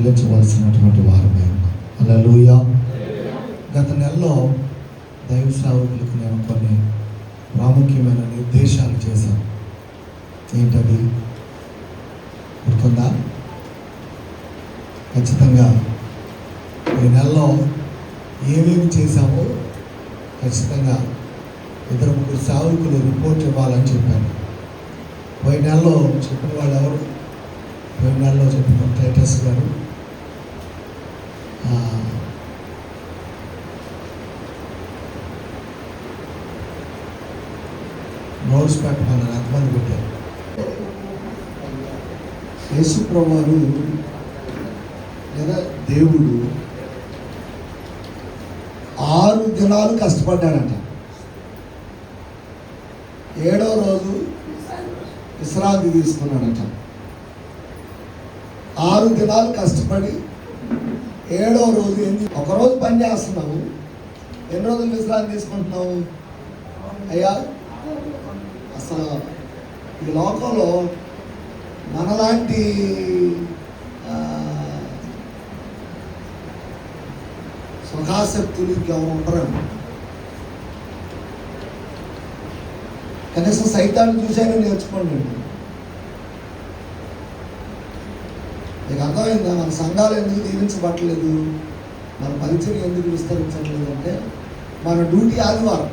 చెల్లించవలసినటువంటి వారమే. అలా గత నెలలో దైవ సేవకులకు నేను కొన్ని ప్రాముఖ్యమైన నిర్దేశాలు చేశాను. ఏంటది? గుర్తుందా? ఖచ్చితంగా ఈ నెలలో ఏమేమి చేశామో ఖచ్చితంగా ఇద్దరు ముగ్గురు సేవకులు రిపోర్ట్ ఇవ్వాలని చెప్పాను. పోయిన నెలలో చెప్పిన వాళ్ళు ఎవరు? పోయిన నెలలో చెప్పిన టైటస్ గారు. నోట్స్ పెట్టమని అర్థాన్ని పెట్టారు. యేసు ప్రభువారు లేదా దేవుడు ఆరు దినాలు కష్టపడ్డాడంట. ఏడో రోజు విశ్రాంతి తీసుకున్నాడట. ఆరు దినాలు కష్టపడి ఏడో రోజు ఎన్ని ఒకరోజు పని చేస్తున్నావు. ఎన్ని రోజులు విశ్రాంతి తీసుకుంటున్నావు? అయ్యా అసలు ఈ లోకంలో మనలాంటి సుఖాసక్తులు ఇంకెవరు ఉండరండి. కనీసం సైతాన్ని చూశారని నేర్చుకోండి. మీకు అర్థమైందా మన సంఘాలు ఎందుకు దీవించబట్టలేదు? మన పరిచయం ఎందుకు విస్తరించట్లేదు అంటే మన డ్యూటీ ఆదివారం.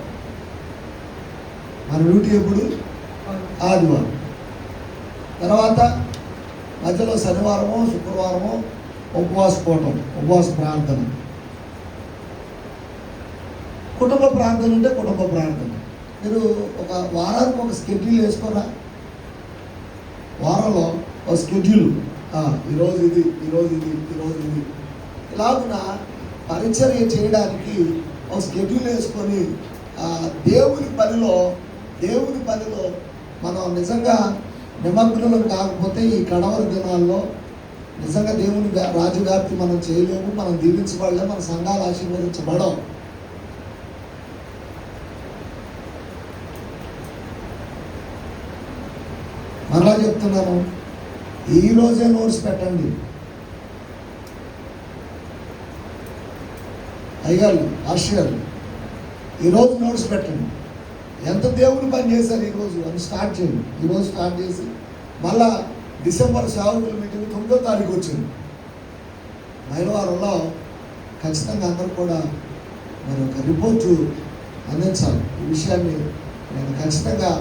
మన డ్యూటీ ఎప్పుడు? ఆదివారం. తర్వాత మధ్యలో శనివారము శుక్రవారము ఉపవాస పోవటం ఉపవాస ప్రార్థన. కుటుంబ ప్రార్థన ఉంటే కుటుంబ ప్రార్థన. మీరు ఒక వారానికి ఒక స్కెడ్యూల్ వేసుకోరా? వారంలో ఒక స్కెడ్యూల్. ఈరోజు ఇది ఈరోజు ఇది ఈరోజు ఇది. ఇలాగున పరిచర్య చేయడానికి ఒక స్కెడ్యూల్ వేసుకొని దేవుని పనిలో దేవుని పనిలో మనం నిజంగా నిమగ్నులు కాకపోతే ఈ కడవర దినాల్లో నిజంగా దేవుని వ్య- రాజవ్యాప్తి మనం చేయలేము మనం దీవించబడలేము మన సంఘాలు ఆశీర్వదించబడం మరలా చెప్తున్నాను ఈ రోజే నోట్స్ పెట్టండి. అయ్యారు ఆశ్చర్యాలు ఈరోజు నోట్స్ పెట్టండి. ఎంత దేవుడు పని చేశారు ఈరోజు అని స్టార్ట్ చేయండి. ఈరోజు స్టార్ట్ చేసి మళ్ళా డిసెంబర్ సేవకుల మీటింగ్ తొమ్మిదో తారీఖు వచ్చింది. మైలవారంలో ఖచ్చితంగా అందరూ కూడా మరి ఒక రిపోర్టు అందించాలి. ఈ విషయాన్ని నేను ఖచ్చితంగా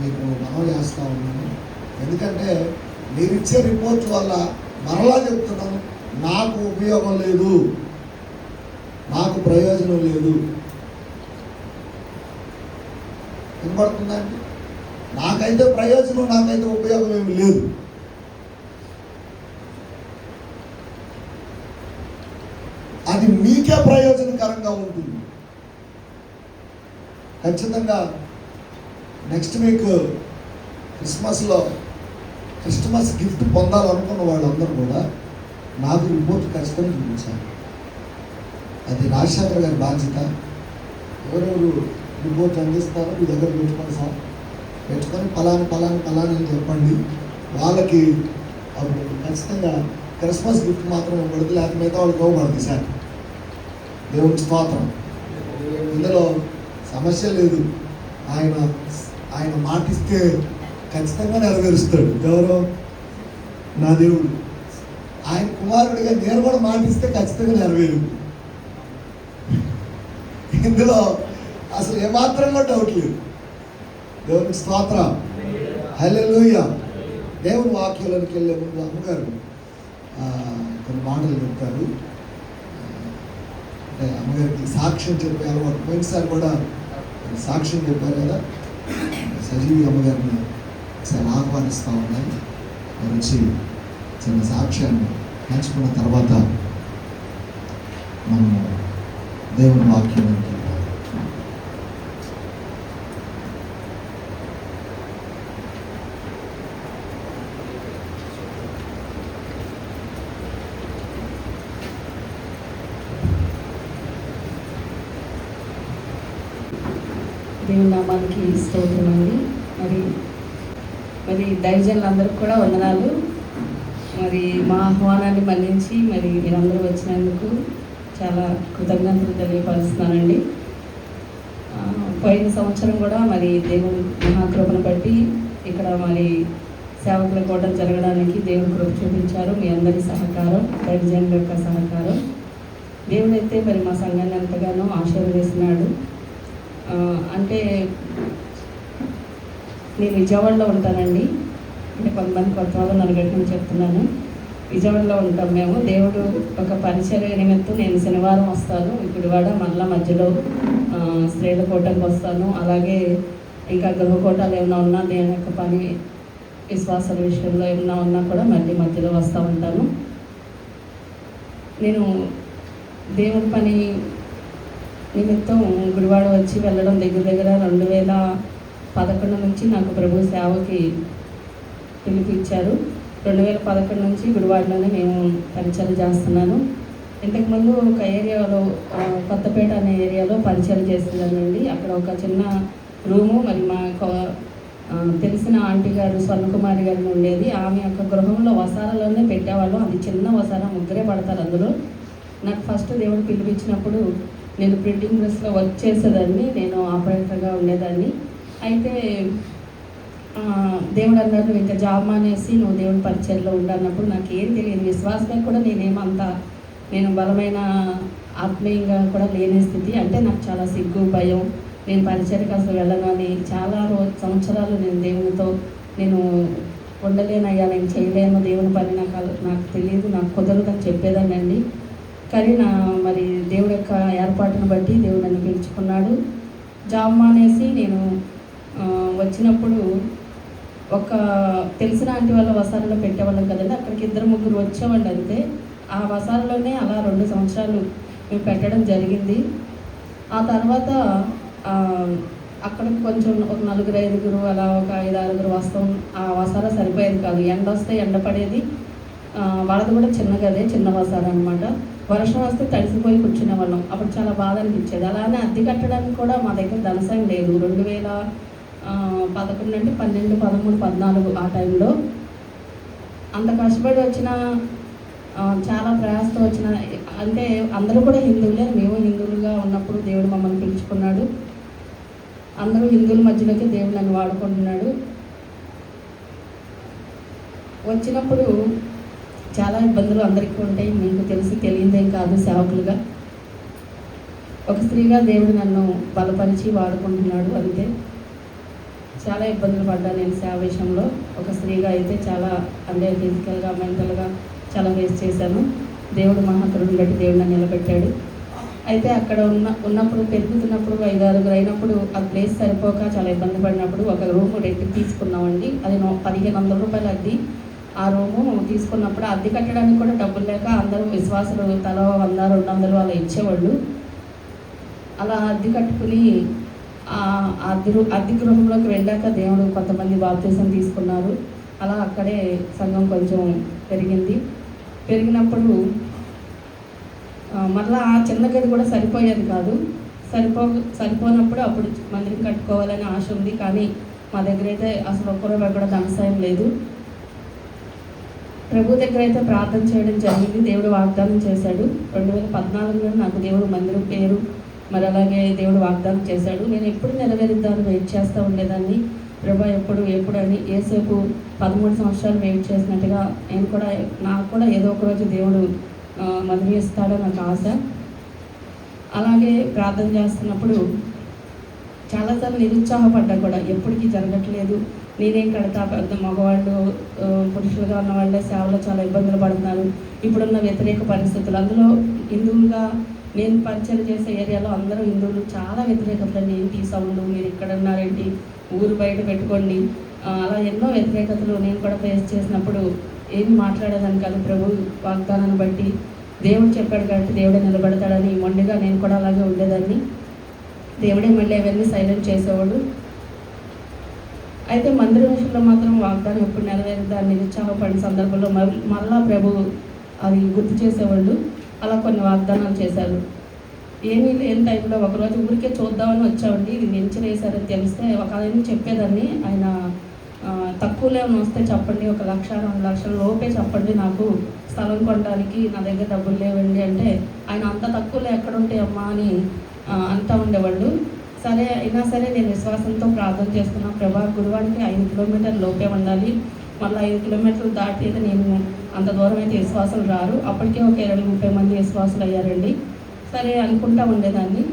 మీకు మనం చేస్తూ ఉన్నాను. ఎందుకంటే మీరు ఇచ్చే రిపోర్ట్ వల్ల మరలా చెప్తున్నాను నాకు ఉపయోగం లేదు. నాకు ప్రయోజనం లేదు. వినపడుతుందండి నాకైతే ప్రయోజనం నాకైతే ఉపయోగం ఏమి లేదు. అది మీకే ప్రయోజనకరంగా ఉంటుంది. ఖచ్చితంగా నెక్స్ట్ వీక్ క్రిస్మస్లో క్రిస్మస్ గిఫ్ట్ పొందాలనుకున్న వాళ్ళందరూ కూడా నాకు రిపోర్ట్ ఖచ్చితంగా చూపించాలి. అది రాజశేఖర్ గారి బాధ్యత. ఎవరెవరు రిపోర్ట్ అందిస్తారో మీ దగ్గర పెట్టుకోండి సార్. పెట్టుకొని పలాని పలాని పలాని అని చెప్పండి. వాళ్ళకి అప్పుడు ఖచ్చితంగా క్రిస్మస్ గిఫ్ట్ మాత్రం ఇవ్వబడదు లేకపోతే మిగతా వాళ్ళకి ఇవ్వబడదు సార్. దేవుడి స్తోత్రం. ఇందులో సమస్య లేదు. ఆయన ఆయన మాటిస్తే ఖచ్చితంగా నెరవేరుస్తాడు. ఎవరు నా దేవుడు. ఆయన కుమారుడిగా నేను కూడా మాటిస్తే ఖచ్చితంగా నెరవేరు ఇందులో అసలు ఏమాత్రం కూడా డౌట్ లేదు. దేవునికి స్తోత్ర. హలెలుయ దేవుని వాక్యాలకు వెళ్ళే ముందు అమ్మగారు కొన్ని మాటలు చెప్తారు. అంటే అమ్మగారికి సాక్ష్యం చెప్పే అలవాటు. పోయినసారి కూడా సాక్ష్యం చెప్పారు కదా. సజీవి అమ్మగారిని ఒకసారి ఆహ్వానిస్తూ ఉన్నాయి వారు వచ్చి చిన్న సాక్ష్యాన్ని పంచుకున్న తర్వాత మనము దేవుని వాక్యానికి వెళ్దాం. దేవుని నామానికి స్తోత్రం అండి మరి మరి దైవజనులందరికీ కూడా వందనాలు. మరి మా ఆహ్వానాన్ని మన్నించి మరి మీరందరూ వచ్చినందుకు చాలా కృతజ్ఞతలు తెలియపరుస్తున్నానండి. పోయిన సంవత్సరం కూడా మరి దేవుని మహాకృపను బట్టి ఇక్కడ మరి సేవకుల కోట జరగడానికి దేవుని కృప చూపించారు. మీ అందరి సహకారం దైవజనుల యొక్క సహకారం. దేవుడైతే మరి మా సంఘాన్ని ఎంతగానో ఆశీర్వదిస్తున్నాడు. అంటే నేను విజయవాడలో ఉంటానండి. అంటే కొంతమంది కొత్త వాళ్ళు నలుగటి నుంచి చెప్తున్నాను. విజయవాడలో ఉంటాం మేము. దేవుడు ఒక పరిచర్య నిమిత్తం నేను శనివారం వస్తాను. ఇప్పుడు మళ్ళీ మళ్ళా మధ్యలో స్త్రీల కోటకు వస్తాను. అలాగే ఇంకా గృహకోటాలు ఏమైనా ఉన్నా నేను యొక్క పని విశ్వాసాల విషయంలో ఏమైనా ఉన్నా కూడా మళ్ళీ మధ్యలో వస్తూ ఉంటాను. నేను దేవుడి పని నిమిత్తం గుడివాడ వచ్చి వెళ్ళడం దగ్గర దగ్గర రెండు వేల పదకొండు నుంచి నాకు ప్రభు సేవకి పిలిపించారు. రెండు వేల పదకొండు నుంచి గుడివాడలోనే మేము పరిచయం చేస్తున్నాను. ఇంతకుముందు ఒక ఏరియాలో కొత్తపేట అనే ఏరియాలో పరిచయం చేస్తున్నానండి అక్కడ ఒక చిన్న రూము మరి మా తెలిసిన ఆంటీ గారు స్వర్ణకుమారి గారు ఉండేది. ఆమె యొక్క గృహంలో వసారాలోనే పెట్టేవాళ్ళు. అది చిన్న వసారా ముగ్గురే పడతారు అందులో. నాకు ఫస్ట్ దేవుడు పిలిపించినప్పుడు నేను ప్రింటింగ్ ప్రెస్లో వర్క్ చేసేదాన్ని. నేను ఆపరేటర్గా ఉండేదాన్ని. అయితే దేవుడు అన్నారు నువ్వు ఇంకా జాబ్ మానేసి నువ్వు దేవుడి పరిచయంలో ఉండన్నప్పుడు నాకు ఏం తెలియదు. విశ్వాసమే కూడా నేనేమంత నేను బలమైన ఆత్మీయంగా కూడా లేని స్థితి. అంటే నాకు చాలా సిగ్గు భయం. నేను పరిచయకి అసలు వెళ్ళను అని చాలా రోజు సంవత్సరాలు నేను దేవునితో నేను ఉండలేనయ్యా నేను చేయలేను దేవుని పని నాకు నాకు తెలియదు నాకు కుదరదని చెప్పేదాన్ని అండి. కానీ నా మరి దేవుడి యొక్క ఏర్పాటును బట్టి దేవుడు నన్ను పిలుచుకున్నాడు. జాబ్ మానేసి నేను వచ్చినప్పుడు ఒక తెలిసిన ఆంటీ వాళ్ళ వసాలలో పెట్టేవాళ్ళం కదండి. అక్కడికి ఇద్దరు ముగ్గురు వచ్చేవాళ్ళు అంతే. ఆ వసాలలోనే అలా రెండు సంవత్సరాలు మేము పెట్టడం జరిగింది. ఆ తర్వాత అక్కడ కొంచెం ఒక నలుగురు ఐదుగురు అలా ఒక ఐదు ఆరుగురు వస్తాం. ఆ వసాల సరిపోయేది కాదు. ఎండ వస్తే ఎండ పడేది. వాళ్ళది కూడా చిన్నగదే చిన్న వసాల అనమాట వర్షం వస్తే తడిసిపోయి కూర్చునే వాళ్ళం అప్పుడు చాలా బాధ అనిపించేది. అలానే అద్దె కట్టడానికి కూడా మా దగ్గర ధనసం లేదు. రెండు వేల పదకొండు అంటే పన్నెండు పదమూడు పద్నాలుగు ఆ టైంలో. అంత కష్టపడి వచ్చిన చాలా ప్రయాసతో వచ్చిన అంటే అందరూ కూడా హిందువులే మేము హిందువులుగా ఉన్నప్పుడు దేవుడు మమ్మల్ని పిలుచుకున్నాడు. అందరూ హిందువుల మధ్యలోకి దేవుడు నన్ను వాడుకుంటున్నాడు. వచ్చినప్పుడు చాలా ఇబ్బందులు అందరికీ ఉంటాయి మీకు తెలిసి తెలియదేం కాదు సేవకులుగా. ఒక స్త్రీగా దేవుడు నన్ను బలపరిచి వాడుకుంటున్నాడు అంతే. చాలా ఇబ్బందులు పడ్డాను నేను సేవ విషయంలో. ఒక స్త్రీగా అయితే చాలా అంటే ఫిజికల్గా మెంటల్గా చాలా ఫేస్ చేశాను. దేవుడు మహాత్రుడిని బట్టి దేవుడు నన్ను నిలబెట్టాడు. అయితే అక్కడ ఉన్న ఉన్నప్పుడు పెరుగుతున్నప్పుడు ఐదు ఆరుగురు అయినప్పుడు ఆ ప్లేస్ సరిపోక చాలా ఇబ్బంది పడినప్పుడు ఒక రూమ్ రెంట్ తీసుకున్నామండి. అది పదిహేను వందల రూపాయలు అద్ది. ఆ రూము తీసుకున్నప్పుడు అద్దె కట్టడానికి కూడా డబ్బులు లేక అందరూ విశ్వాసులు తల వంద రెండు వందలు అలా ఇచ్చేవాళ్ళు. అలా అద్దె కట్టుకుని అద్దె అద్దె గృహంలోకి వెళ్ళాక దేవుడు కొంతమంది బాప్తీసం తీసుకున్నారు. అలా అక్కడే సంఘం కొంచెం పెరిగింది. పెరిగినప్పుడు మళ్ళీ మరలా ఆ చిన్న గది కూడా సరిపోయేది కాదు. సరిపో సరిపోనప్పుడు అప్పుడు మందిరం కట్టుకోవాలని ఆశ ఉంది. కానీ మా దగ్గర అయితే అసలు ఒక్క రూపాయి కూడా ధనసాయం లేదు. ప్రభు దగ్గర అయితే ప్రార్థన చేయడం జరిగింది. దేవుడు వాగ్దానం చేశాడు. రెండు వేల పద్నాలుగులో నాకు దేవుడు మందిరం పేరు మరి అలాగే దేవుడు వాగ్దానం చేశాడు. నేను ఎప్పుడు నెరవేరుద్దాను వెయిట్ చేస్తూ ఉండేదాన్ని. ప్రభా ఎప్పుడు ఎప్పుడు అని ఏసేపు పదమూడు సంవత్సరాలు వెయిట్ చేసినట్టుగా నేను కూడా నాకు కూడా ఏదో ఒక రోజు దేవుడు ఆ, ఇస్తాడని నాకు ఆశ. అలాగే ప్రార్థన చేస్తున్నప్పుడు చాలాసార్లు నిరుత్సాహపడ్డా కూడా. ఎప్పటికీ జరగట్లేదు. నేనేం కడతా పెద్ద మగవాళ్ళు పురుషులుగా ఉన్న వాళ్ళే సేవలో చాలా ఇబ్బందులు పడుతున్నారు. ఇప్పుడున్న వ్యతిరేక పరిస్థితులు. అందులో హిందువులుగా నేను పరిచయం చేసే ఏరియాలో అందరూ హిందువులు చాలా వ్యతిరేకతలు. ఏంటి సౌండ్ మీరు ఇక్కడ ఉన్నారేంటి ఊరు బయట పెట్టుకోండి. అలా ఎన్నో వ్యతిరేకతలు నేను కూడా ఫేస్ చేసినప్పుడు ఏం మాట్లాడేదాన్ని కాదు ప్రభు వాగ్దానాన్ని బట్టి. దేవుడు చెప్పాడు కాబట్టి దేవుడే నిలబడతాడని మొండిగా నేను కూడా అలాగే ఉండేదాన్ని. దేవుడే మళ్ళీ అవన్నీ సైలెంట్ చేసేవాడు. అయితే మందిర విషయంలో మాత్రం వాగ్దానం ఎప్పుడు నెరవేరు దాన్ని నిరుత్సాహపడిన సందర్భంలో మళ్ళీ మళ్ళా ప్రభు అది గుర్తు చేసేవాళ్ళు అలా కొన్ని వాగ్దానాలు చేశారు. ఏమీ లేని టైంలో ఒకరోజు ఊరికే చూద్దామని వచ్చామండి. ఇది వేసారని వేశారని తెలిస్తే ఒక ఆయన చెప్పేదాన్ని. ఆయన ఆ, తక్కువలో వస్తే చెప్పండి. ఒక లక్ష రెండు లక్షల లోపే చెప్పండి నాకు. స్థలం కొనడానికి నా దగ్గర డబ్బులు లేవండి అంటే ఆయన అంత తక్కువలో ఎక్కడ అమ్మా అని అంతా ఉండేవాళ్ళు. సరే అయినా సరే నేను విశ్వాసంతో ప్రార్థన చేస్తున్నా. ప్రభా గురువారికి ఐదు కిలోమీటర్ లోపే ఉండాలి. మళ్ళీ ఐదు కిలోమీటర్లు దాటి అయితే నేను అంత దూరం అయితే విశ్వాసులు రారు. అప్పటికే ఒక ఇరవై ముప్పై మంది విశ్వాసులు అయ్యారండి. సరే అనుకుంటా ఉండేదాన్ని.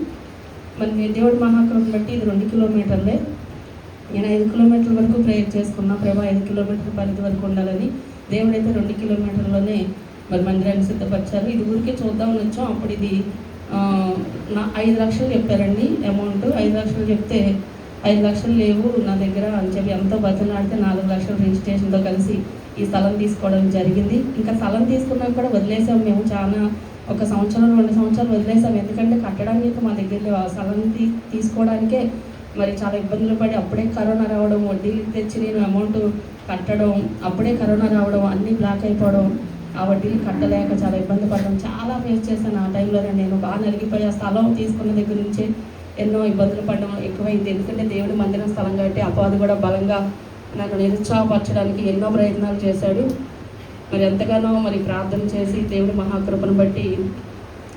మరి దేవుడి మహాకృపను బట్టి ఇది రెండు కిలోమీటర్లే. నేను ఐదు కిలోమీటర్ల వరకు ప్రేయర్ చేసుకున్నా. ప్రభా ఐదు కిలోమీటర్ల పరిధి వరకు ఉండాలని. దేవుడైతే రెండు కిలోమీటర్లోనే మరి మందిరాన్ని సిద్ధపరిచారు. ఇది ఊరికే చూద్దామని వచ్చాం. అప్పుడు ఇది నా ఐదు లక్షలు చెప్పారండి. అమౌంట్ ఐదు లక్షలు చెప్తే ఐదు లక్షలు లేవు నా దగ్గర అని చెప్పి ఎంతో బతలాడితే నాలుగు లక్షలు రిజిస్ట్రేషన్తో కలిసి ఈ స్థలం తీసుకోవడం జరిగింది. ఇంకా స్థలం తీసుకున్నాక కూడా వదిలేసాం మేము చాలా ఒక సంవత్సరం రెండు సంవత్సరాలు వదిలేసాం. ఎందుకంటే కట్టడానికి మా దగ్గర ఆ స్థలం తీ తీసుకోవడానికే మరి చాలా ఇబ్బందులు పడి అప్పుడే కరోనా రావడం వడ్డీలు తెచ్చి నేను అమౌంట్ కట్టడం అప్పుడే కరోనా రావడం అన్నీ బ్లాక్ అయిపోవడం ఆ వడ్డీలు కట్టలేక చాలా ఇబ్బంది పడడం చాలా ఫేస్ చేశాను ఆ టైంలోనే. నేను బాగా నలిగిపోయి ఆ స్థలం తీసుకున్న దగ్గర నుంచే ఎన్నో ఇబ్బందులు పడడం ఎక్కువైంది. ఎందుకంటే దేవుడి మందిరం స్థలం కాబట్టి అపవాది కూడా బలంగా నన్ను నిరుత్సాహపరచడానికి ఎన్నో ప్రయత్నాలు చేశాడు. మరి ఎంతగానో మరి ప్రార్థన చేసి దేవుడి మహాకృపను బట్టి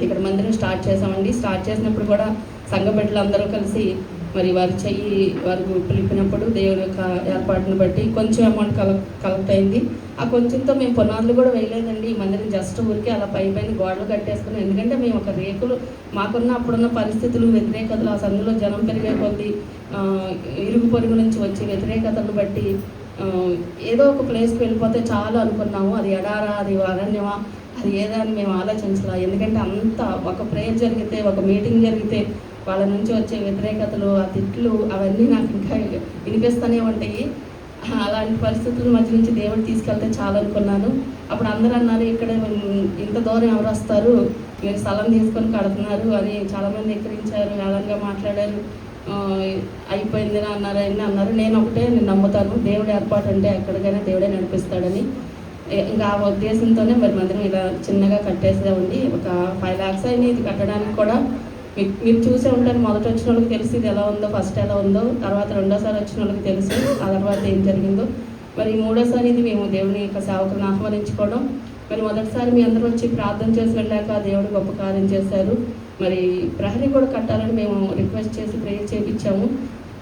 ఇక్కడ మందిరం స్టార్ట్ చేసామండి స్టార్ట్ చేసినప్పుడు కూడా సంఘ బిడ్డలందరూ కలిసి మరి వారి చెయ్యి వారికి పిలిపినప్పుడు దేవుడి యొక్క ఏర్పాటును బట్టి కొంచెం అమౌంట్ కలెక్ట్ కలెక్ట్ అయింది. ఆ కొంచెంతో మేము పునాదులు కూడా వేయలేదండి. ఈ మందిరం జస్ట్ ఊరికే అలా పై పైన గోడలు కట్టేసుకున్నాం ఎందుకంటే మేము ఒక రేకులు మాకున్న అప్పుడున్న పరిస్థితులు వ్యతిరేకతలు ఆ సందులో జనం పెరిగే కొద్దీ ఇరుగు పొరుగు నుంచి వచ్చే వ్యతిరేకతను బట్టి ఏదో ఒక ప్లేస్కి వెళ్ళిపోతే చాలు అనుకున్నాము. అది ఎడారా అది అరణ్యమా అది ఏదని మేము ఆలోచించాలి. ఎందుకంటే అంత ఒక ప్రేయర్ జరిగితే ఒక మీటింగ్ జరిగితే వాళ్ళ నుంచి వచ్చే వ్యతిరేకతలు ఆ తిట్లు అవన్నీ నాకు ఇంకా వినిపిస్తూనే ఉంటాయి. అలాంటి పరిస్థితుల మధ్య నుంచి దేవుడు తీసుకెళ్తే చాలా అనుకున్నాను అప్పుడు అందరూ అన్నారు ఇక్కడ ఇంత దూరం ఎవరు వస్తారు? మీరు స్థలం తీసుకొని కడుతున్నారు. అని చాలామంది ఎక్కిరించారు అలాగే మాట్లాడారు. అయిపోయింది అన్నారు అని అన్నారు. నేను ఒకటే నేను నమ్ముతాను దేవుడు ఏర్పాటు అంటే ఎక్కడికైనా దేవుడే నడిపిస్తాడని. ఇంకా ఆ ఉద్దేశంతోనే మరి మందిరం ఇలా చిన్నగా కట్టేసామండి ఒక ఫైవ్ ల్యాక్స్ అయినా ఇది కట్టడానికి కూడా. మీరు చూసే ఉంటారు మొదట వచ్చిన వాళ్ళకి తెలిసి ఇది ఎలా ఉందో ఫస్ట్ ఎలా ఉందో తర్వాత రెండోసారి వచ్చిన వాళ్ళకి తెలుసు ఆ తర్వాత ఏం జరిగిందో. మరి మూడోసారి ఇది మేము దేవుని యొక్క సేవకులను ఆహ్వానించుకోవడం. మరి మొదటిసారి మీ అందరూ వచ్చి ప్రార్థన చేసి వెళ్ళాక దేవుడు గొప్ప కార్యం చేశారు. మరి ప్రహరీ కూడా కట్టాలని మేము రిక్వెస్ట్ చేసి ప్రేయర్ చేయించాము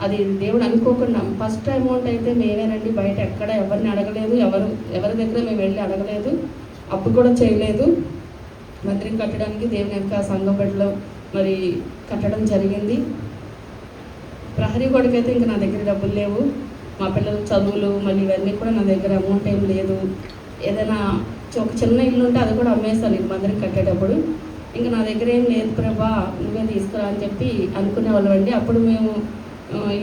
అది దేవుడు అనుకోకుండా ఫస్ట్ అమౌంట్ అయితే మేమేనండి బయట ఎక్కడ ఎవరిని అడగలేదు ఎవరు ఎవరి దగ్గర మేము వెళ్ళి అడగలేదు అప్పు కూడా చేయలేదు. మందిరం కట్టడానికి దేవుని యొక్క సంఘం బిడ్డలో మరి కట్టడం జరిగింది. ప్రహరీ గోడకైతే ఇంకా నా దగ్గర డబ్బులు లేవు. మా పిల్లల చదువులు మళ్ళీ ఇవన్నీ కూడా నా దగ్గర అమౌంట్ ఏం లేదు. ఏదైనా ఒక చిన్న ఇల్లు ఉంటే అది కూడా అమ్మేస్తాను ఇది మందిరం కట్టేటప్పుడు. ఇంకా నా దగ్గర ఏం లేదు ప్రభా నువ్వే తీసుకురా అని చెప్పి అనుకునేవాళ్ళం అండి. అప్పుడు మేము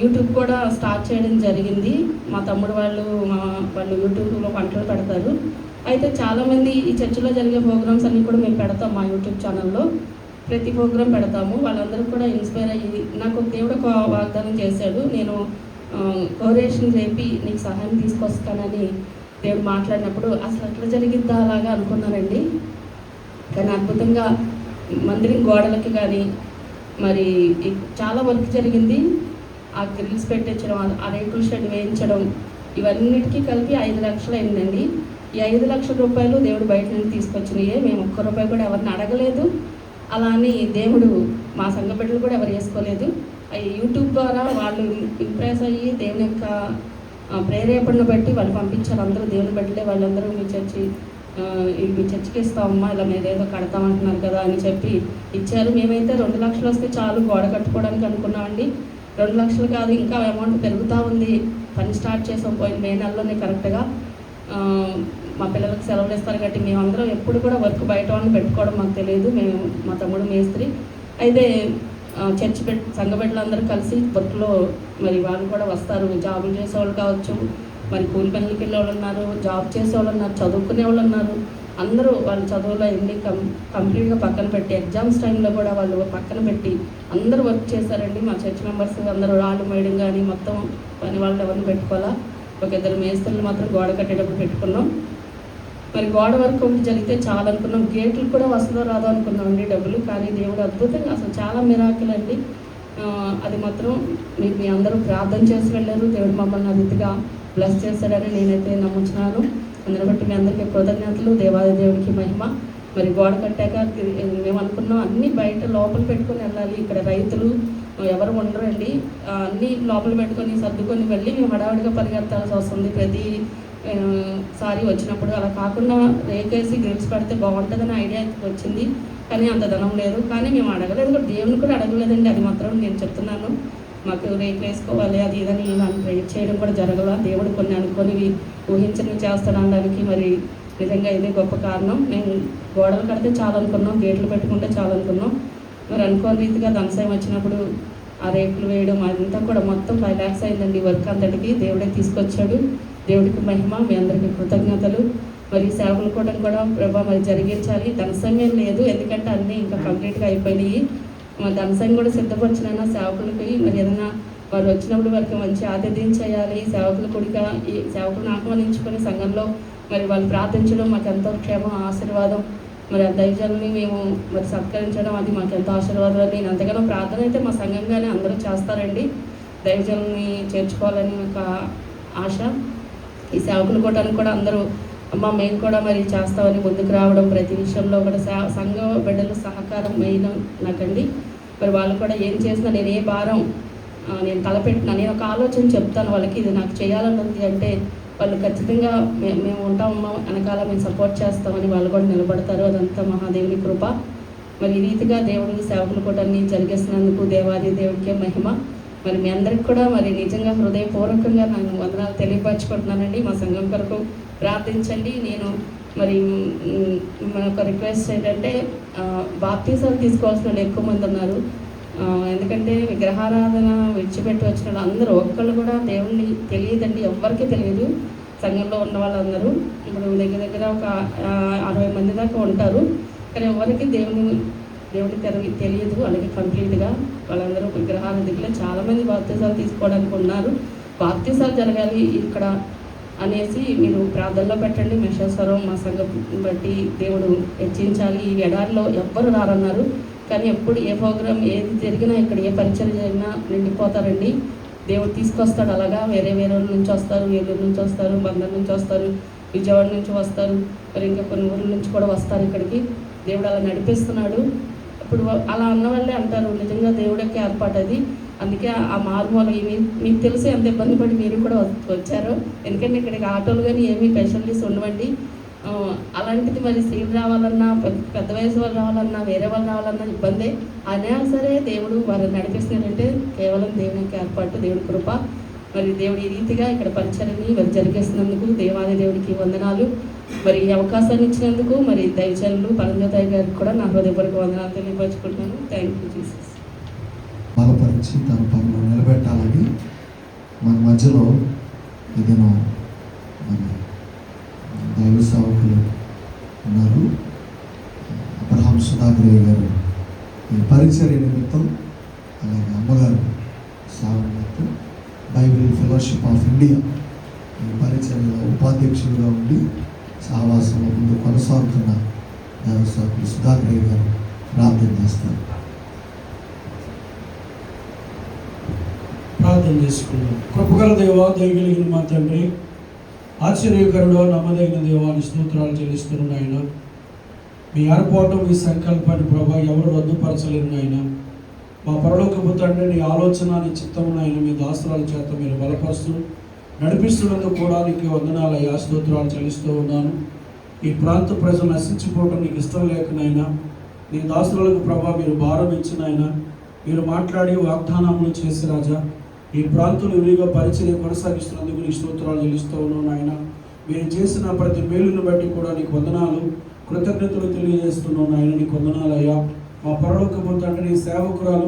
యూట్యూబ్ కూడా స్టార్ట్ చేయడం జరిగింది. మా తమ్ముడు వాళ్ళు మా వాళ్ళు యూట్యూబ్లో వంటలు పెడతారు. అయితే చాలామంది ఈ చర్చిలో జరిగే ప్రోగ్రామ్స్ అన్నీ కూడా మేము పెడతాం మా యూట్యూబ్ ఛానల్లో ప్రతి ప్రోగ్రాం పెడతాము. వాళ్ళందరూ కూడా ఇన్స్పైర్ అయ్యి నాకు దేవుడు ఒక వాగ్దానం చేశాడు. నేను కోరేషన్ రేపి నీకు సహాయం తీసుకొస్తానని దేవుడు మాట్లాడినప్పుడు అసలు అట్లా జరిగిద్దా అలాగా అనుకున్నానండి కానీ అద్భుతంగా మందిరం గోడలకి కానీ మరి చాలా వర్క్ జరిగింది. ఆ గ్రిల్స్ పెట్టించడం ఆ- ఆ రేకుల షెడ్ వేయించడం ఇవన్నిటికీ కలిపి ఐదు లక్షలు అయిందండి. ఈ ఐదు లక్షల రూపాయలు దేవుడు బయట నుండి తీసుకొచ్చినాయే. మేము ఒక్క రూపాయి కూడా ఎవరిని అడగలేదు. అలా అని దేవుడు మా సంఘ బిడ్డలు కూడా ఎవరు వేసుకోలేదు. యూట్యూబ్ ద్వారా వాళ్ళు ఇంప్రెస్ అయ్యి దేవుని యొక్క ప్రేరేపణను బట్టి వాళ్ళు పంపించారు. అందరూ దేవుని బట్టలే వాళ్ళందరూ మీ చర్చి మీ చర్చికి ఇస్తామమ్మా ఇలా మీరు ఏదో కడతామంటున్నారు కదా అని చెప్పి ఇచ్చారు. మేమైతే రెండు లక్షలు వస్తే చాలు గోడ కట్టుకోవడానికి అనుకున్నామండి. రెండు లక్షలు కాదు ఇంకా అమౌంట్ పెరుగుతూ ఉంది. పని స్టార్ట్ చేసాం పోయిన మే నెలలోనే కరెక్ట్గా మా పిల్లలకు సెలవులు ఇస్తారు కాబట్టి మేమందరం ఎప్పుడు కూడా వర్క్ బయట వాళ్ళని పెట్టుకోవడం మాకు తెలియదు. మేము మా తమ్ముడు మేస్త్రి అయితే చర్చి పెట్ సంఘ బిడ్డలందరూ కలిసి వర్క్లో మరి వాళ్ళు కూడా వస్తారు. జాబులు చేసేవాళ్ళు కావచ్చు మరి కూలి పనులకి వెళ్ళేవాళ్ళు ఉన్నారు జాబ్ చేసేవాళ్ళు ఉన్నారు చదువుకునే వాళ్ళు ఉన్నారు. అందరూ వాళ్ళ చదువులో ఎన్ని కం కంప్లీట్గా పక్కన పెట్టి ఎగ్జామ్స్ టైంలో కూడా వాళ్ళు పక్కన పెట్టి అందరూ వర్క్ చేశారండి. మా చర్చ్ మెంబర్స్ అందరూ రాళ్ళు మేయడం కానీ మొత్తం పని వాళ్ళు ఎవరిని పెట్టుకోవాలా? ఒక ఇద్దరు మేస్త్రులు మాత్రం గోడ కట్టేటప్పుడు పెట్టుకున్నాం. మరి గోడ వరకు ఒకటి జరిగితే చాలా అనుకున్నాం గేట్లు కూడా వస్తుందో రాదో అనుకున్నాం అండి డబ్బులు. కానీ దేవుడు అద్భుతంగా అసలు చాలా మిరాకులు అండి. అది మాత్రం మీరు మీ అందరూ ప్రార్థన చేసి వెళ్ళారు. దేవుడు మమ్మల్ని అతిథిగా బ్లెస్ చేశాడని నేనైతే నమ్ముచున్నాను. అందుని బట్టి మీ అందరికీ కృతజ్ఞతలు. దేవాది దేవుడికి మహిమ. మరి గోడ కట్టాక మేము అనుకున్నాం అన్ని బయట లోపల పెట్టుకొని వెళ్ళాలి. ఇక్కడ రైతులు ఎవరు ఉండరండి. అన్నీ అన్ని లోపల పెట్టుకొని సర్దుకొని వెళ్ళి మేము హడావిడిగా పరిగెత్తాల్సి వస్తుంది. ప్రతి సారి వచ్చినప్పుడు అలా కాకుండా రేకేసి గ్రిల్స్ పెడితే బాగుంటుందని ఐడియా వచ్చింది. కానీ అంత ధనం లేదు. కానీ మేము అడగలేదు. కూడా దేవుని కూడా అడగలేదండి. అది మాత్రం నేను చెప్తున్నాను. మాకు రేపు వేసుకోవాలి అది ఇదని మనం వెయిట్ చేయడం కూడా జరగల. దేవుడు కొన్ని అనుకొని ఊహించని చేస్తాడు అనడానికి మరి నిజంగా ఇదే గొప్ప కారణం. మేము గోడలు కడితే చాలా అనుకున్నాం గేట్లు పెట్టుకుంటే చాలా అనుకున్నాం మరి అనుకోని రీతిగా ధనసాయం వచ్చినప్పుడు ఆ రేకులు వేయడం అదంతా కూడా మొత్తం ఫైవ్ ల్యాక్స్ అయిందండి. వర్క్ అంతటికి దేవుడే తీసుకొచ్చాడు. దేవుడికి మహిమ మీ అందరికీ కృతజ్ఞతలు. మరి సేవలు కూడా కూడా ప్రభా మరి జరిగించాలి. ధనసంగం లేదు. ఎందుకంటే అన్నీ ఇంకా కంప్లీట్గా అయిపోయినాయి. మా ధనసంగం కూడా సిద్ధపరిచిన సేవకులకి మరి ఏదైనా వారు వచ్చినప్పుడు వారికి మంచి ఆతిథ్యం చేయాలి. సేవకులు కూడా ఈ సేవకులను ఆహ్వానించుకొని సంఘంలో మరి వాళ్ళు ప్రార్థించడం మాకు ఎంతో క్షేమం ఆశీర్వాదం. మరి ఆ దైవజనుల్ని మేము మరి సత్కరించడం అది మాకు ఎంతో ఆశీర్వాదం. నేను అంతగానో ప్రార్థన అయితే మా సంఘంగానే అందరూ చేస్తారండి. దైవజనుని చేర్చుకోవాలని ఒక ఆశ. ఈ సేవకులు కూటానికి కూడా అందరూ అమ్మ మేము కూడా మరి చేస్తామని ముందుకు రావడం ప్రతి విషయంలో కూడా సా- సంఘ బిడ్డల సహకారం మెయిన్ నాకండి. మరి వాళ్ళు కూడా ఏం చేసినా నేను ఏ భారం నేను తలపెట్టినా నేను ఒక ఆలోచన చెప్తాను వాళ్ళకి ఇది నాకు చేయాలని ఉంది అంటే వాళ్ళు ఖచ్చితంగా మే- మేము ఉంటామమ్మా వెనకాల మేము సపోర్ట్ చేస్తామని వాళ్ళు కూడా నిలబడతారు. అదంతా మహాదేవుని కృప. మరి ఈ రీతిగా దేవుడిని సేవకులు కూడా జరిగేసినందుకు దేవాది దేవుడికే మహిమ. మరి మీ అందరికి కూడా మరి నిజంగా హృదయపూర్వకంగా నాకు వందనాలు తెలియపరచుకుంటున్నానండి. మా సంఘం కొరకు ప్రార్థించండి. నేను మరి మన ఒక రిక్వెస్ట్ ఏంటంటే బాప్తీసాలు తీసుకోవాల్సిన వాళ్ళు ఎక్కువ మంది ఉన్నారు. ఎందుకంటే విగ్రహారాధన విడిచిపెట్టి వచ్చిన వాళ్ళు అందరూ ఒక్కళ్ళు కూడా దేవుణ్ణి తెలియదండి. ఎవ్వరికీ తెలియదు. సంఘంలో ఉన్న వాళ్ళందరూ ఇప్పుడు దగ్గర దగ్గర ఒక అరవై మంది దాకా ఉంటారు. కానీ ఎవరికి దేవుని దేవుడి తెలి తెలియదు. అలాగే కంప్లీట్గా వాళ్ళందరూ విగ్రహాల దగ్గర చాలామంది బాప్తీసాలు తీసుకోవడానికి ఉన్నారు. బాప్తీసాలు జరగాలి ఇక్కడ అనేసి మీరు ప్రార్థనలో పెట్టండి. మహేశ్వరం మా సంఘం బట్టి దేవుడు హెచ్చించాలి. ఈ ఎడారిలో ఎవ్వరు రారన్నారు. కానీ ఎప్పుడు ఏ ప్రోగ్రాం ఏది జరిగినా ఇక్కడ ఏ పరిచయం జరిగినా నిండిపోతారండి. దేవుడు తీసుకొస్తాడు అలాగా. వేరే వేరే ఊళ్ళ నుంచి వస్తారు ఏలూరు నుంచి వస్తారు బందర్ నుంచి వస్తారు విజయవాడ నుంచి వస్తారు మరి ఇంకా కొన్ని ఊర్ల నుంచి కూడా వస్తారు ఇక్కడికి. దేవుడు అలా నడిపిస్తున్నాడు. ఇప్పుడు అలా అన్న వాళ్ళే అంటారు నిజంగా దేవుడికి ఏర్పాటు అది అందుకే ఆ మారుమూల మీకు తెలిసి ఎంత ఇబ్బంది పడి మీరు కూడా వచ్చారు. ఎందుకంటే ఇక్కడికి ఆటోలు కానీ ఏమీ ఫెసిలిటీస్ ఉండవండి. అలాంటిది మరి స్త్రీలు రావాలన్నా పెద్ద పెద్ద వయసు వాళ్ళు రావాలన్నా వేరే వాళ్ళు రావాలన్నా ఇబ్బందే. అయినా సరే దేవుడు వారిని నడిపిస్తున్నాడంటే కేవలం దేవునికి ఏర్పాటు దేవుడి కృప. మరి దేవుడి ఈ రీతిగా ఇక్కడ పరిచయని జరిగేస్తున్నందుకు జరిగేసినందుకు దేవాది దేవుడికి వందనాలు. మరి ఈ అవకాశాన్ని ఇచ్చినందుకు మరి దయచనులు పరంజోతాయి గారికి కూడా నా హృదయపూర్వక వందనాలు తెలియపరచుకుంటున్నాను. థ్యాంక్ యూ జీసస్ బలపరిచి తన పనులు నిలబెట్టాలని మన మధ్యలో ఏదైనా మన దైవ సేవకులు ఉన్నారు. అబ్రహాం సుధాకరయ్య గారు ఈ పరిచర్య నిమిత్తం అలాగే అమ్మగారు సేవ నిమిత్తం బైబిల్ ఫెలోషిప్ ఆఫ్ ఇండియా ఈ పరిచర్యలో ఉపాధ్యక్షులుగా ఉండి సహవాసంలో ముందు కొనసాగుతున్న దైవ సేవకులు సుధాకరయ్య గారు ప్రార్థన చేస్తారు ప్రార్థన చేసుకుందాం కృపగల దేవ దయగలిగిన మా తండ్రి ఆశ్చర్యకరుడు నమ్మదగిన దేవాన్ని స్తోత్రాలు చెల్లిస్తున్నాడు ఆయన మీ ఏర్పాటు మీ సంకల్పాన్ని ప్రభా ఎవరు రద్దుపరచలేరు నాయన. మా పరలోకపు తండ్రి నీ ఆలోచన నీ చిత్తమును ఆయన మీ దాసరాల చేత మీరు బలపరుస్తూ నడిపిస్తున్నందుకు కూడా నీకు వందనాలయ్యా స్తోత్రాలు చెల్లిస్తూ ఉన్నాను. ఈ ప్రాంత ప్రజలు నశించిపోవడం నీకు ఇష్టం లేకనైనా నీ దాసులకు ప్రభా మీరు భారం ఇచ్చినైనా మీరు మాట్లాడి వాగ్దానములు చేసి రాజా ఈ ప్రాంతంలో విరిగా పరిచయం కొనసాగిస్తున్నందుకు నీకు స్తోత్రాలు చెల్లిస్తూ ఉన్నాను ఆయన మీరు చేసిన ప్రతి మేలును బట్టి కూడా నీకు వందనాలు కృతజ్ఞతలు తెలియజేస్తున్నాను ఆయన నీకు వందనాలయ్యా మా పరలోకపు తండ్రి నీ సేవకురాలు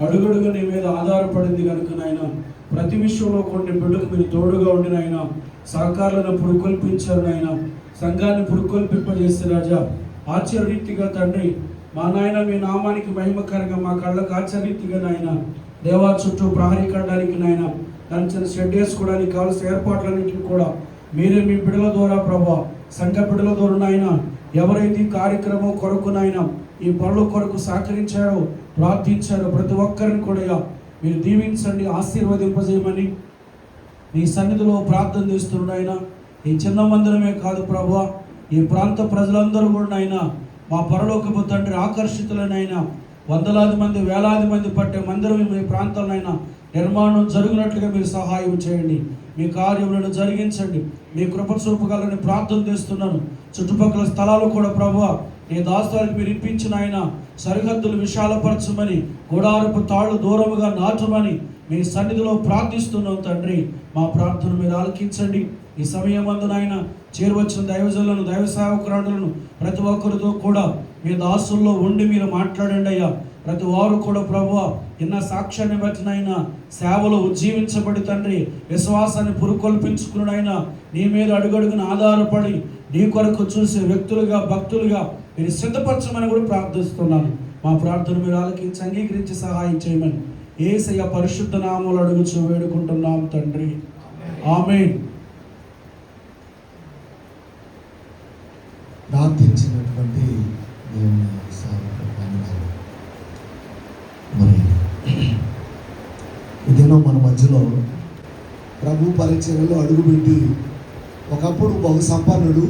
అడుగడుగు నీ మీద ఆధారపడింది కనుక నాయన ప్రతి విషయంలో కొన్ని బిడ్డకు మీరు తోడుగా ఉండిన ఆయన సహకారాలను పురుకొల్పించారు నాయన సంఘాన్ని పురుకొల్పింపజేస్తే రాజా. ఆశ్చర్యరీతిగా తండ్రి మా నాయన మీ నామానికి మహిమకరంగా మా కళ్ళకు ఆశ్చర్యరీతిగా నాయన దేవా చుట్టూ ప్రహరీ కట్టడానికి నాయన దాని చిన్న షెడ్ వేసుకోవడానికి కావాల్సిన ఏర్పాట్లన్నింటినీ కూడా మీరే మీ బిడల ద్వారా ప్రభా సంఘ బిడల ద్వారా నాయన ఎవరైతే ఈ కార్యక్రమం కొరకు నాయన ఈ పనుల కొరకు సహకరించారో ప్రార్థించారో ప్రతి ఒక్కరిని కూడా మీరు దీవించండి ఆశీర్వదింపజేయమని మీ సన్నిధిలో ప్రార్థన చేస్తున్నాయన ఈ చిన్న మందిరమే కాదు ప్రభా ఈ ప్రాంత ప్రజలందరూ కూడా నాయన మా పరలోకపు తండ్రి ఆకర్షితులనైనా వందలాది మంది వేలాది మంది పట్టే మందిరం మీ ప్రాంతంలో నిర్మాణం జరిగినట్లుగా మీరు సహాయం చేయండి. మీ కార్యములను జరిగించండి. మీ కృప చూపగలని ప్రార్థన చేస్తున్నాను. చుట్టుపక్కల స్థలాలు కూడా ప్రభు నీ దాస్తానికి మీరు ఇప్పించిన ఆయన సరిహద్దులు విశాలపరచమని గుడారపు తాళ్ళు దూరముగా నాటమని మీ సన్నిధిలో ప్రార్థిస్తున్నాం తండ్రి. మా ప్రార్థన మీరు ఆలకించండి. ఈ సమయం నాయన చేరువచ్చిన దైవజనులను దైవ సేవకురాడులను ప్రతి ఒక్కరితో కూడా మీ దాసుల్లో ఉండి మీరు మాట్లాడండి అయ్యా. ప్రతి వారు కూడా ప్రభు ఇన్న సాక్ష్యాన్ని బట్టినైనా సేవలో ఉజ్జీవించబడి తండ్రి విశ్వాసాన్ని పురుకొల్పించుకున్నైనా నీ మీద అడుగడుగున ఆధారపడి నీ కొరకు చూసే వ్యక్తులుగా భక్తులుగా మీరు సిద్ధపరచమని కూడా ప్రార్థిస్తున్నాను. మా ప్రార్థన మీరు ఆలకించి అంగీకరించి సహాయం చేయమని ఏసయ్య పరిశుద్ధ నామాలు అడుగుచు వేడుకుంటున్నాం తండ్రి. ఆమె ప్రార్థించినటువంటి దేవుని సేవకులకు వందనాలు. మరి ఇదేనో మన మధ్యలో ప్రభు పరిచర్యలో అడుగుపెట్టి ఒకప్పుడు బహు సంపన్నుడు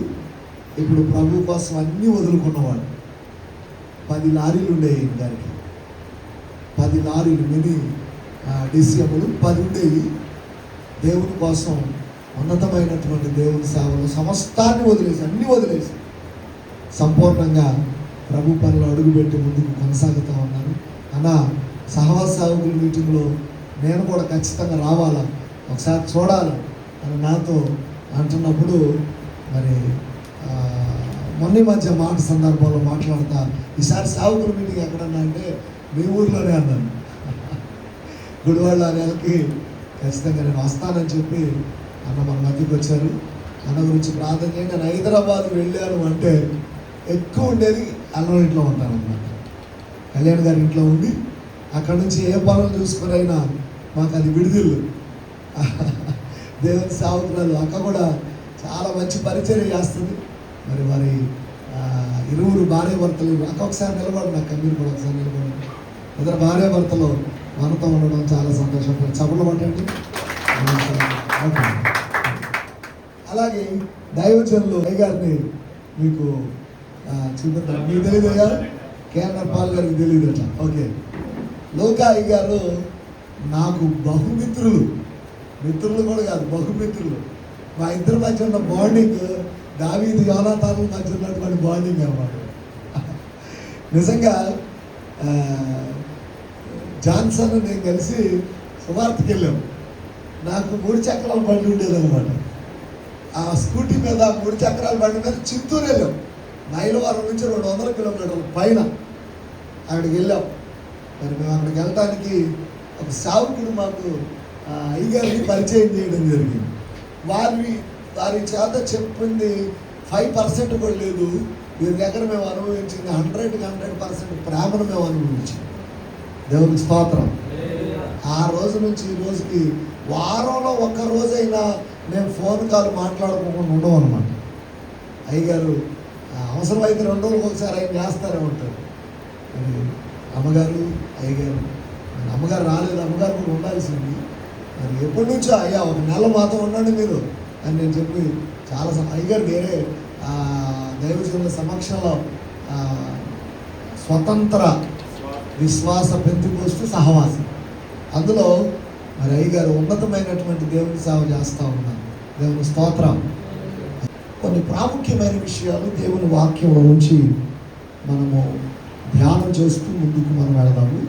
ఇప్పుడు ప్రభు కోసం అన్నీ వదులుకున్నవాడు. పది లారీలు ఉండేవి దానికి. గారికి పది లారీలు మినీ డిసిఎంలు పది ఉండేవి. దేవుని కోసం ఉన్నతమైనటువంటి దేవుని సేవలు సమస్తాన్ని వదిలేసి అన్నీ వదిలేసి సంపూర్ణంగా ప్రభు పనులు అడుగుపెట్టి ముందుకు కొనసాగుతూ ఉన్నారు. అన్న సహవాస సేవకుల మీటింగ్లో నేను కూడా ఖచ్చితంగా రావాలా? ఒకసారి చూడాలి. అని నాతో అంటున్నప్పుడు మరి మొన్న మధ్య మాట సందర్భంలో మాట్లాడతా ఈసారి సాగుకుల మీటింగ్ ఎక్కడన్నా అంటే మీ ఊర్లోనే అన్నాను. గుడివాళ్ళ నెలకి ఖచ్చితంగా నేను వస్తానని చెప్పి అన్న మన మధ్యకి వచ్చారు. అన్న గురించి ప్రార్థన చేయండి. నేను హైదరాబాద్ వెళ్ళాను అంటే ఎక్కువ ఉండేది అల్లం ఇంట్లో ఉంటాను కళ్యాణ్ గారి ఇంట్లో ఉండి అక్కడ నుంచి ఏ పనులు చూసుకుని అయినా మాకు అది విడుదల. దేవుని సాగుతున్నారు అక్క కూడా చాలా మంచి పరిచయం చేస్తుంది. మరి మరి ఇరువురు భార్య భర్తలు అక్క ఒకసారి నిలబడండి అక్క మీరు కూడా ఒకసారి నిలబడండి. ఇద్దరు భార్య భర్తలు మనతో ఉండడం చాలా సంతోషం. చప్పలు పట్టండి. అలాగే దైవజనులు అయ్య గారిని మీకు చూపిద్దాం మీకు తెలియదు కదా? కేఎన్ఆర్ పాల్ గారికి తెలియదు అట్లా ఓకే. లోకాయి గారు నాకు బహుమిత్రులు. మిత్రులు కూడా కాదు బహుమిత్రులు. మా ఇద్దరి మధ్య ఉన్న బాండింగ్ దావీది యోనాతాను మధ్య ఉన్నటువంటి బాండింగ్ అన్నమాట. నిజంగా జాన్సన్ నేను కలిసి సువార్తకి వెళ్ళాం. నాకు మూడు చక్రాల బండి ఉండేదన్నమాట. ఆ స్కూటీ మీద మూడు చక్రాల బండి మీద చిత్తూరు వెళ్ళాం. మైలవరం నుంచి రెండు వందల కిలోమీటర్ల పైన అక్కడికి వెళ్ళాం. మరి మేము అక్కడికి వెళ్ళడానికి ఒక సావుకుడు మాకు అయ్యగారిని పరిచయం చేయడం జరిగింది. వారి వారి చేత చెప్పింది ఫైవ్ పర్సెంట్ కూడా లేదు. వీరి దగ్గర మేము అనుభవించింది హండ్రెడ్కి హండ్రెడ్ పర్సెంట్ ప్రేమను మేము అనుభవించింది దేవుని స్తోత్రం. ఆ రోజు నుంచి ఈ రోజుకి వారంలో ఒక్క రోజైనా మేము ఫోన్ కాల్ మాట్లాడుకోకుండా ఉండవు అనమాట అయ్యగారు అవసరమైతే రెండు రోజులకు ఒకసారి ఆయన చేస్తారే ఉంటారు. మరి అమ్మగారు అయ్యగారు మరి అమ్మగారు రాలేదు అమ్మగారు కూడా ఉండాల్సింది. మరి ఎప్పటి నుంచో అయ్యా ఒక నెల మాతో ఉండండి మీరు అని నేను చెప్పి చాలా అయ్యగారు వేరే దైవజనుల సమక్షంలో స్వతంత్ర విశ్వాస పెంచుకోస్తు సహవాసం. అందులో మరి అయ్యగారు ఉన్నతమైనటువంటి దేవుని సేవ చేస్తూ ఉన్నారు. దేవుని స్తోత్రం. కొన్ని ప్రాముఖ్యమైన విషయాలు దేవుని వాక్యంలో నుంచి మనము ధ్యానం చేస్తూ ముందుకు మనం వెళదాము.